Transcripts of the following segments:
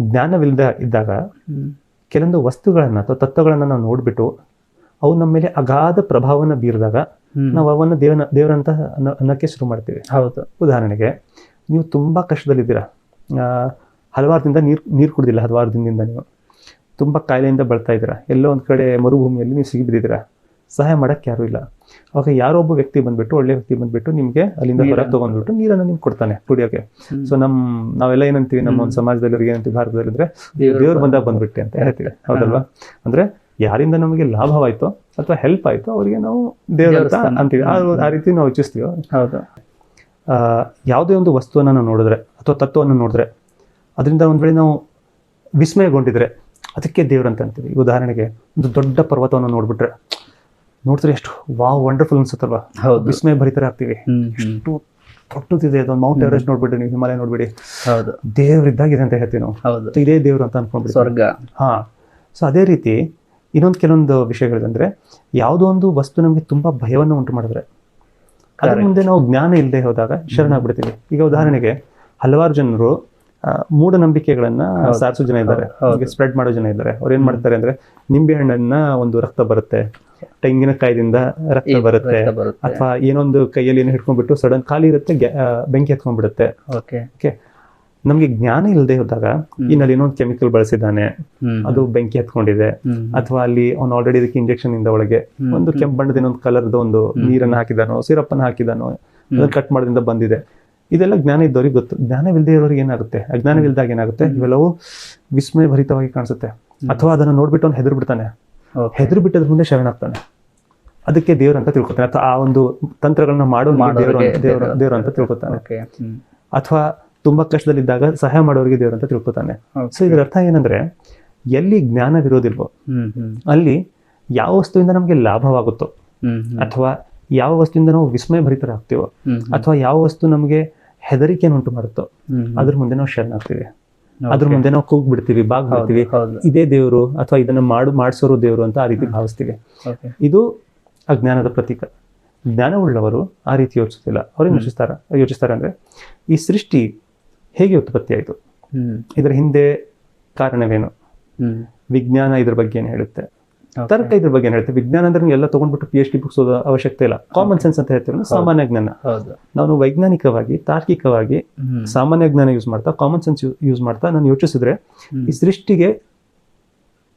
ಜ್ಞಾನವಿಲ್ಲದ ಇದ್ದಾಗ ಕೆಲವೊಂದು ವಸ್ತುಗಳನ್ನ ಅಥವಾ ತತ್ವಗಳನ್ನ ನಾವು ನೋಡ್ಬಿಟ್ಟು ಅವು ನಮ್ಮ ಮೇಲೆ ಅಗಾಧ ಪ್ರಭಾವನ ಬೀರಿದಾಗ. ನಾವು ಅವನ್ನ ದೇವನ ದೇವರಂತ ಅನ್ನ- ಅನ್ನಕ್ಕೆ ಶುರು ಮಾಡ್ತೀವಿ. ಹೌದು. ಉದಾಹರಣೆಗೆ ನೀವು ತುಂಬಾ ಕಷ್ಟದಲ್ಲಿದ್ದೀರಾ. ಆ, ಹಲವಾರು ದಿನದಿಂದ ನೀರು ನೀರು ಕುಡ್ದಿಲ್ಲ ಹಲವಾರು ದಿನದಿಂದ ನೀವು. ತುಂಬಾ ಕಾಯಿಲೆಯಿಂದ ಬಳ್ತಾ ಇದ್ದೀರಾ. ಎಲ್ಲೋ ಒಂದ್ ಕಡೆ ಮರುಭೂಮಿಯಲ್ಲಿ ನೀವು ಸಿಗಿಬಿದ್ದಿದ್ದೀರಾ ಸಹಾಯ ಮಾಡೋಕ್ಕೆ ಯಾರೂ ಇಲ್ಲ. ಅವಾಗ ಯಾರೋ ಒಬ್ಬ ವ್ಯಕ್ತಿ ಬಂದ್ಬಿಟ್ಟು ಒಳ್ಳೆ ವ್ಯಕ್ತಿ ಬಂದ್ಬಿಟ್ಟು ನಿಮಗೆ ಅಲ್ಲಿಂದ ಹೊರಗೆ ತೊಗೊಂಡ್ಬಿಟ್ಟು ನೀರನ್ನು ನಿಮ್ಗೆ ಕೊಡ್ತಾನೆ ಕುಡಿಯೋಕ್ಕೆ. ಸೊ ನಮ್ ನಾವೆಲ್ಲ ಏನಂತೀವಿ ನಮ್ಮ ಒಂದು ಸಮಾಜದಲ್ಲಿ ಏನಂತೀವಿ ಭಾರತದಲ್ಲಿ ಅಂದ್ರೆ ದೇವ್ರು ಬಂದಾಗ ಬಂದ್ಬಿಟ್ಟೆ ಅಂತ ಹೇಳ್ತೀವಿ. ಹೌದಲ್ವಾ? ಅಂದ್ರೆ ಯಾರಿಂದ ನಮಗೆ ಲಾಭವಾಯ್ತೋ ಅಥವಾ ಹೆಲ್ಪ್ ಆಯ್ತೋ ಅವರಿಗೆ ನಾವು ದೇವ್ರ ಅಂತ ಅಂತೀವಿ. ಆ- ರೀತಿ ನಾವು ಯೋಚಿಸ್ತೀವಿ? ಹೌದು. ಆ, ಯಾವುದೇ ಒಂದು ವಸ್ತುವನ್ನು ನಾವು ನೋಡಿದ್ರೆ ಅಥವಾ ತತ್ವವನ್ನು ನೋಡಿದ್ರೆ ಅದರಿಂದ ಒಂದು ವೇಳೆ ನಾವು ವಿಸ್ಮಯಗೊಂಡಿದ್ರೆ ಅದಕ್ಕೆ ದೇವ್ರಂತ ಅಂತೀವಿ. ಉದಾಹರಣೆಗೆ ಒಂದು ದೊಡ್ಡ ಪರ್ವತವನ್ನು ನೋಡ್ಬಿಟ್ರೆ ನೋಡಿದ್ರೆ ಎಷ್ಟು ವಾವ್ ವಂಡರ್ಫುಲ್ ಅನ್ಸುತ್ತಲ್ವಾ? ವಿಸ್ಮಯ ಭರಿತರ ಆಗ್ತೀವಿ. ಹ್ಮ್ ಹ್ಮ್. ಎಷ್ಟು ದೊಡ್ಡದಿದೆ ಅದೊಂದು ಮೌಂಟ್ ಎವರೆಸ್ಟ್ ನೋಡ್ಬಿಡಿ ನೀವು ಹಿಮಾಲಯ ನೋಡ್ಬಿಡಿ. ಹೌದು. ದೇವ್ರಿದ್ದಾಗಿದೆ ಅಂತ ಹೇಳ್ತೀವಿ ನಾವು. ಹೌದು. ಇದೇ ದೇವ್ರು ಅಂತ ಅನ್ಕೊಂಡ್ಬಿಡಿ. ಸ್ವರ್ಗ. ಹಾ. ಸೊ ಅದೇ ರೀತಿ ಇನ್ನೊಂದು ಕೆಲವೊಂದು ವಿಷಯಗಳಿದೆ ಯಾವುದೋ ಒಂದು ವಸ್ತು ನಮಗೆ ತುಂಬಾ ಭಯವನ್ನು ಉಂಟು ಮಾಡಿದ್ರೆ. ಅದ್ರ. ಮುಂದೆ ನಾವು ಜ್ಞಾನ ಇಲ್ಲದೆ ಹೋದಾಗ ಶರಣಾಗ್ಬಿಡ್ತೀವಿ. ಈಗ ಉದಾಹರಣೆಗೆ ಹಲವಾರು ಜನರು ಮೂಢನಂಬಿಕೆಗಳನ್ನ. ಸಾರಿಸೋ ಜನ ಇದ್ದಾರೆ. ಸ್ಪ್ರೆಡ್ ಮಾಡೋ ಜನ ಇದ್ದಾರೆ. ಅವ್ರು ಏನ್ ಮಾಡ್ತಾರೆ ಅಂದ್ರೆ ನಿಂಬೆ ಹಣ್ಣನ್ನ ಒಂದು ರಕ್ತ ಬರುತ್ತೆ. ತೆಂಗಿನಕಾಯದಿಂದ ರಕ್ತ ಬರುತ್ತೆ. ರಕ್ತ ಬರುತ್ತೆ. ಅಥವಾ ಏನೊಂದು ಕೈಯಲ್ಲಿ ಏನೋ ಹಿಡ್ಕೊಂಡ್ಬಿಟ್ಟು ಸಡನ್ ಖಾಲಿ ಇರುತ್ತೆ ಬೆಂಕಿ ಹತ್ಕೊಂಡ್ಬಿಡುತ್ತೆ ಓಕೆ ಓಕೆ ನಮ್ಗೆ ಜ್ಞಾನ ಇಲ್ಲದೆ ಹೋದಾಗ ಇನ್ನಲ್ಲಿ ಏನೊಂದು ಕೆಮಿಕಲ್ ಬಳಸಿದ್ದಾನೆ. ಅದು ಬೆಂಕಿ ಹತ್ಕೊಂಡಿದೆ ಅಥವಾ ಅಲ್ಲಿ ಅವ್ನು ಆಲ್ರೆಡಿ ಇದಕ್ಕೆ ಇಂಜೆಕ್ಷನ್ ಇಂದ ಒಳಗೆ. ಒಂದು ಕೆಂಪು ಬಣ್ಣದ ಇನ್ನೊಂದು ಕಲರ್ದ ಒಂದು ನೀರನ್ನ ಹಾಕಿದಾನೋ ಸಿರಪ್ ಅನ್ನ ಹಾಕಿದಾನೋ ಅದನ್ನ ಕಟ್ ಮಾಡೋದ್ರಿಂದ ಬಂದಿದೆ. ಇದೆಲ್ಲ ಜ್ಞಾನ ಇದ್ದವ್ರಿಗೆ ಗೊತ್ತು. ಜ್ಞಾನವಿಲ್ಲದೆ ಇರೋರಿಗೆ ಏನಾಗುತ್ತೆ? ಅಜ್ಞಾನವಿಲ್ದಾಗ ಏನಾಗುತ್ತೆ? ಇವೆಲ್ಲವೂ ವಿಸ್ಮಯ ಭರಿತವಾಗಿ ಕಾಣಿಸುತ್ತೆ ಅಥವಾ ಅದನ್ನ ನೋಡ್ಬಿಟ್ಟು ಅವ್ನು ಹೆದರ್ ಬಿಡ್ತಾನೆ ಓಕೆ ಹೆದರ್ ಬಿಟ್ಟದ್ರ ಮುಂದೆ ಶರಣಾಗ್ತಾನೆ ಅದಕ್ಕೆ ದೇವ್ರ ಅಂತ ತಿಳ್ಕೊತಾನೆ. ಅಥವಾ ಆ ಒಂದು ತಂತ್ರಗಳನ್ನ ಮಾಡೋ ದೇವ್ರ ಅಂತ ತಿಳ್ಕೊತಾನೆ. ಅಥವಾ ತುಂಬಾ ಕಷ್ಟದಲ್ಲಿದ್ದಾಗ ಸಹಾಯ ಮಾಡೋರಿಗೆ ದೇವ್ರ ಅಂತ ತಿಳ್ಕೊತಾನೆ. ಸೊ ಇದರ ಅರ್ಥ ಏನಂದ್ರೆ ಎಲ್ಲಿ ಜ್ಞಾನವಿರೋದಿಲ್ವೋ ಅಲ್ಲಿ ಯಾವ ವಸ್ತುವಿಂದ ನಮಗೆ ಲಾಭವಾಗುತ್ತೋ ಅಥವಾ ಯಾವ ವಸ್ತುವಿಂದ ನಾವು ವಿಸ್ಮಯ ಭರಿತರಾಗ್ತೀವೋ ಅಥವಾ ಯಾವ ವಸ್ತು ನಮಗೆ ಹೆದರಿಕೆಯನ್ನು ಉಂಟು ಮಾಡುತ್ತೋ ಅದ್ರ ಮುಂದೆ ನಾವು ಶರಣಾಗ್ತೀವಿ. ಅದ್ರ ಮುಂದೆ ನಾವು ಕೂಗ್ ಬಿಡ್ತೀವಿ ಬಾಗ್ ಬಿಡ್ತೀವಿ ಇದೇ ದೇವರು ಅಥವಾ ಇದನ್ನ ಮಾಡು ಮಾಡಿಸೋರು ದೇವರು ಅಂತ ಆ ರೀತಿ ಭಾವಿಸ್ತೀವಿ. ಇದು ಅಜ್ಞಾನದ ಪ್ರತೀಕ. ಜ್ಞಾನವುಳ್ಳವರು ಆ ರೀತಿ ಯೋಚಿಸ್ತಿಲ್ಲ ಅವ್ರೇನು ಯೋಚಿಸ್ತಾರ? ಯೋಚಿಸ್ತಾರೆ ಅಂದ್ರೆ ಈ ಸೃಷ್ಟಿ ಹೇಗೆ ಉತ್ಪತ್ತಿ ಆಯಿತು? ಇದರ ಹಿಂದೆ ಕಾರಣವೇನು? ವಿಜ್ಞಾನ ಇದ್ರ ಬಗ್ಗೆ ಏನು ಹೇಳುತ್ತೆ. ತರ್ಕ ಇದ್ರ ಬಗ್ಗೆ ಏನು ಹೇಳುತ್ತೆ ವಿಜ್ಞಾನ ಅಂದ್ರೆ ಎಲ್ಲ ತಗೊಂಡ್ಬಿಟ್ಟು ಪಿ ಎಚ್ ಡಿ ಬುಕ್ಸ್ ಓದೋ ಅವಶ್ಯಕತೆ ಇಲ್ಲ. ಕಾಮನ್ ಸೆನ್ಸ್ ಅಂತ ಹೇಳ್ತೀವಿ ಸಾಮಾನ್ಯ ಜ್ಞಾನ. ನಾನು ವೈಜ್ಞಾನಿಕವಾಗಿ ತಾರ್ಕಿಕವಾಗಿ ಸಾಮಾನ್ಯ ಜ್ಞಾನ ಯೂಸ್ ಮಾಡ್ತಾ ಕಾಮನ್ ಸೆನ್ಸ್ ಯೂಸ್ ಮಾಡ್ತಾ ನಾನು ಯೋಚಿಸಿದ್ರೆ ಈ ಸೃಷ್ಟಿಗೆ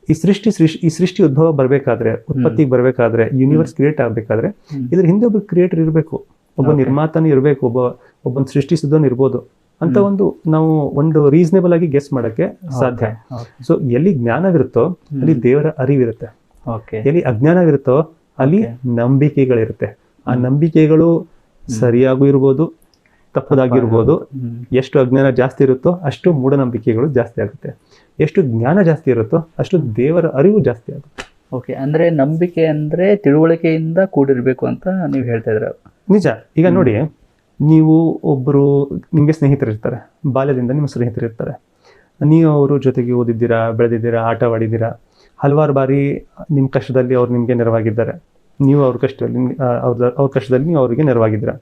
ಈ ಸೃಷ್ಟಿ ಸೃಷ್ಟಿ ಈ ಸೃಷ್ಟಿ ಉದ್ಭವ ಬರಬೇಕಾದ್ರೆ ಉತ್ಪತ್ತಿಗೆ ಬರಬೇಕಾದ್ರೆ ಯೂನಿವರ್ಸ್ ಕ್ರಿಯೇಟ್ ಆಗಬೇಕಾದ್ರೆ. ಇದ್ರ ಹಿಂದೆ ಒಬ್ಬ ಕ್ರಿಯೇಟರ್ ಇರಬೇಕು. ಒಬ್ಬ. ನಿರ್ಮಾತನ ಇರಬೇಕು. ಒಬ್ಬ ಒಬ್ಬನ ಸೃಷ್ಟಿಸಿದವನು ಇರ್ಬೋದು. ಅಂತ ಒಂದು ನಾವು ಒಂದು ರೀಸನೇಬಲ್ ಆಗಿ ಗೆಸ್ ಮಾಡಕ್ಕೆ ಸಾಧ್ಯ. ಸೊ ಎಲ್ಲಿ ಜ್ಞಾನವಿರುತ್ತೋ ಅಲ್ಲಿ ದೇವರ ಅರಿವಿರುತ್ತೆ. ಎಲ್ಲಿ ಅಜ್ಞಾನವಿರುತ್ತೋ ಅಲ್ಲಿ ನಂಬಿಕೆಗಳಿರುತ್ತೆ. ಆ ನಂಬಿಕೆಗಳು ಸರಿಯಾಗೂ ಇರ್ಬೋದು ತಪ್ಪದಾಗಿರ್ಬೋದು ಎಷ್ಟು ಅಜ್ಞಾನ ಜಾಸ್ತಿ ಇರುತ್ತೋ ಅಷ್ಟು ಮೂಢನಂಬಿಕೆಗಳು ಜಾಸ್ತಿ ಆಗುತ್ತೆ. ಎಷ್ಟು ಜ್ಞಾನ ಜಾಸ್ತಿ ಇರುತ್ತೋ ಅಷ್ಟು ದೇವರ ಅರಿವು ಜಾಸ್ತಿ ಆಗುತ್ತೆ. ಓಕೆ ಅಂದ್ರೆ ನಂಬಿಕೆ ಅಂದ್ರೆ ತಿಳುವಳಿಕೆಯಿಂದ ಕೂಡಿರಬೇಕು ಅಂತ ನೀವು ಹೇಳ್ತಾ ಇದ್ರ. ನಿಜ. ಈಗ ನೋಡಿ ನೀವು ಒಬ್ಬರು ನಿಮಗೆ ಸ್ನೇಹಿತರಿರ್ತಾರೆ ಬಾಲ್ಯದಿಂದ ನಿಮ್ಮ ಸ್ನೇಹಿತರಿರ್ತಾರೆ ನೀವು ಅವರು ಜೊತೆಗೆ ಓದಿದ್ದೀರಾ ಬೆಳೆದಿದ್ದೀರಾ ಆಟವಾಡಿದ್ದೀರಾ ಹಲವಾರು ಬಾರಿ ನಿಮ್ಮ ಕಷ್ಟದಲ್ಲಿ ಅವ್ರು ನಿಮಗೆ ನೆರವಾಗಿದ್ದಾರೆ. ನೀವು ಅವ್ರ ಕಷ್ಟದಲ್ಲಿ ಅವ್ರ ಅವ್ರ ಕಷ್ಟದಲ್ಲಿ ನೀವು ಅವರಿಗೆ ನೆರವಾಗಿದ್ದೀರಾ?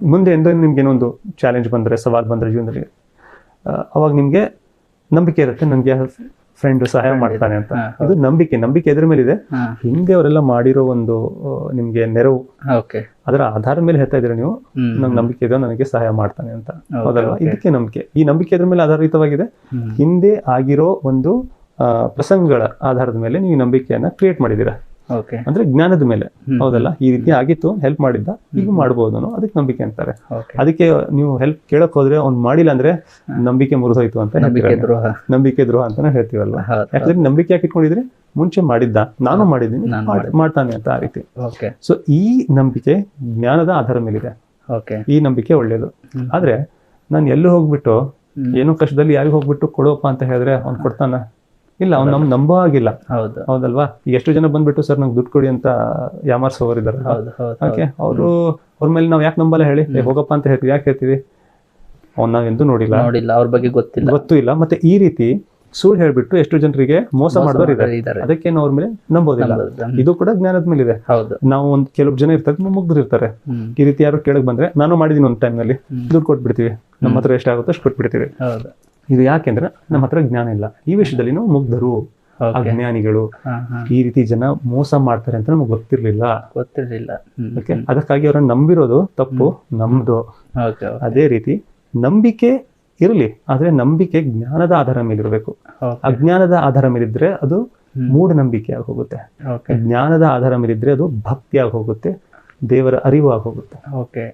ಮುಂದೆ ಎಂದ ನಿಮ್ಗೇನೊಂದು ಚಾಲೆಂಜ್ ಬಂದರೆ ಸವಾಲು ಬಂದರೆ ಜೀವನದಲ್ಲಿ ಅವಾಗ ನಿಮಗೆ ನಂಬಿಕೆ ಇರುತ್ತೆ ನನಗೆ ಫ್ರೆಂಡ್ ಸಹಾಯ ಮಾಡ್ತಾನೆ ಅಂತ. ಅದು ನಂಬಿಕೆ ನಂಬಿಕೆ ಎದ್ರ ಮೇಲೆ ಇದೆ ಹಿಂದೆ ಅವರೆಲ್ಲ ಮಾಡಿರೋ ಒಂದು ನಿಮಗೆ ನೆರವು ಅದರ ಆಧಾರದ ಮೇಲೆ ಹೇಳ್ತಾ ಇದ್ದೀರಾ ನೀವು? ನಂಗೆ ನಂಬಿಕೆ ಇದೆ ನನಗೆ ಸಹಾಯ ಮಾಡ್ತಾನೆ ಅಂತ. ಹೌದಲ್ವಾ? ಇದಕ್ಕೆ ನಂಬಿಕೆ. ಈ ನಂಬಿಕೆ ಅದ್ರ ಮೇಲೆ ಆಧಾರಿತವಾಗಿದೆ. ಹಿಂದೆ ಆಗಿರೋ ಒಂದು ಪ್ರಸಂಗಗಳ ಆಧಾರದ ಮೇಲೆ ನೀವು ನಂಬಿಕೆಯನ್ನ ಕ್ರಿಯೇಟ್ ಮಾಡಿದ್ದೀರಾ? ಅಂದ್ರೆ ಜ್ಞಾನದ ಮೇಲೆ. ಹೌದಲ್ಲ? ಈ ರೀತಿ ಆಗಿತ್ತು ಹೆಲ್ಪ್ ಮಾಡಿದ್ದ ಈಗ ಮಾಡಬಹುದು ಅನ್ನೋ ಅದಕ್ಕೆ ನಂಬಿಕೆ ಅಂತಾರೆ. ಅದಕ್ಕೆ ನೀವು ಹೆಲ್ಪ್ ಕೇಳಕ್ ಹೋದ್ರೆ ಅವ್ನ್ ಮಾಡಿಲ್ಲ ಅಂದ್ರೆ ನಂಬಿಕೆ ಮುರಿದೋಯ್ತು ಅಂತ ನಂಬಿಕೆ. ದ್ರೋಹ. ನಂಬಿಕೆ ದ್ರೋಹ ಅಂತಾನೆ ಹೇಳ್ತೀವಲ್ಲ ಯಾಕಂದ್ರೆ ನಂಬಿಕೆ ಯಾಕೆ ಇಟ್ಕೊಂಡಿದ್ರೆ ಮುಂಚೆ ಮಾಡಿದ್ದ. ನಾನು ಮಾಡಿದ್ದೀನಿ. ಮಾಡ್ತಾನೆ ಅಂತ ಆ ರೀತಿ. ಸೊ ಈ ನಂಬಿಕೆ ಜ್ಞಾನದ ಆಧಾರ ಮೇಲಿದೆ. ಈ ನಂಬಿಕೆ ಒಳ್ಳೇದು. ಆದ್ರೆ ನಾನು ಎಲ್ಲೂ ಹೋಗ್ಬಿಟ್ಟು. ಏನೋ ಕಷ್ಟದಲ್ಲಿ ಯಾರಿಗೂ ಹೋಗ್ಬಿಟ್ಟು ಕೊಡೋಪ್ಪ ಅಂತ ಹೇಳಿದ್ರೆ ಅವ್ನು ಕೊಡ್ತಾನ? ಇಲ್ಲ ಅವ್ನು ನಮ್ ನಂಬೋ ಆಗಿಲ್ಲ ಹೌದು. ಹೌದಲ್ವಾ? ಎಷ್ಟು ಜನ ಬಂದ್ಬಿಟ್ಟು ಸರ್ ನಂಗೆ ದುಡ್ಡು ಕೊಡಿ ಅಂತ ಯಾಮಾರ್ಸೋರು ಇದಾರೆ ಹೌದು ಹೌದು ಓಕೆ ಅವರು ಅವ್ರ ಮೇಲೆ ನಾವು ಯಾಕೆ ನಂಬಲ್ಲ ಹೇಳಿ? ಹೋಗಪ್ಪ ಅಂತ ಹೇಳ್ತೀವಿ. ಯಾಕೆ ಹೇಳ್ತೀವಿ? ಅವ್ನ ಎಂದೂ ನೋಡಿಲ್ಲ. ನೋಡಿಲ್ಲ ಅವ್ರ ಬಗ್ಗೆ ಗೊತ್ತಿಲ್ಲ. ಗೊತ್ತೂ ಇಲ್ಲ. ಮತ್ತೆ ಈ ರೀತಿ ಸುಳ್ಳು ಹೇಳ್ಬಿಟ್ಟು ಎಷ್ಟು ಜನರಿಗೆ ಮೋಸ ಮಾಡಿದವರು ಇದ್ದಾರೆ ಅದಕ್ಕೆ ನಾವು ಅವ್ರ ಮೇಲೆ ನಂಬೋದಿಲ್ಲ. ಇದು ಕೂಡ ಜ್ಞಾನದ ಮೇಲಿದೆ. ಹೌದು. ನಾವು ಒಂದ್ ಕೆಲವು ಜನ ಇರ್ತಾರೆ ಮುಗ್ದಿರ್ತಾರೆ ಇರ್ತಾರೆ. ಈ ರೀತಿ ಯಾರು ಕೇಳಕ್ ಬಂದ್ರೆ ನಾನು ಮಾಡಿದೀನಿ ಒಂದು ಟೈಮ್ನಲ್ಲಿ. ದುಡ್ಡು ಕೊಟ್ಬಿಡ್ತೀವಿ. ನಮ್ಮ ಹತ್ರ ಎಷ್ಟಾಗುತ್ತೋ ಅಷ್ಟು ಕೊಟ್ಬಿಡ್ತೀವಿ. ಇದು ಯಾಕೆಂದ್ರೆ ನಮ್ಮ ಹತ್ರ ಜ್ಞಾನ ಇಲ್ಲ. ಈ ವಿಷಯದಲ್ಲಿ ನಾವು ಮುಗ್ಧರು ಅಜ್ಞಾನಿಗಳು. ಈ ರೀತಿ ಜನ ಮೋಸ ಮಾಡ್ತಾರೆ ಅಂತ ನಮಗೆ ಗೊತ್ತಿರ್ಲಿಲ್ಲ. ಗೊತ್ತಿರಲಿಲ್ಲ. ಓಕೆ ಅದಕ್ಕಾಗಿ ಅವ್ರನ್ನ ನಂಬಿರೋದು ತಪ್ಪು ನಮ್ದು. ಅದೇ ರೀತಿ ನಂಬಿಕೆ ಇರಲಿ ಆದ್ರೆ ನಂಬಿಕೆ ಜ್ಞಾನದ ಆಧಾರ ಮೇಲಿರಬೇಕು. ಅಜ್ಞಾನದ ಆಧಾರ ಮೇಲಿದ್ರೆ ಅದು ಮೂಢ ನಂಬಿಕೆ ಆಗಿ ಹೋಗುತ್ತೆ ಜ್ಞಾನದ ಆಧಾರ ಮೇಲಿದ್ರೆ ಅದು ಭಕ್ತಿಯಾಗಿ ಹೋಗುತ್ತೆ ದೇವರ ಅರಿವು ಆಗಿ ಹೋಗುತ್ತೆ ಓಕೆ.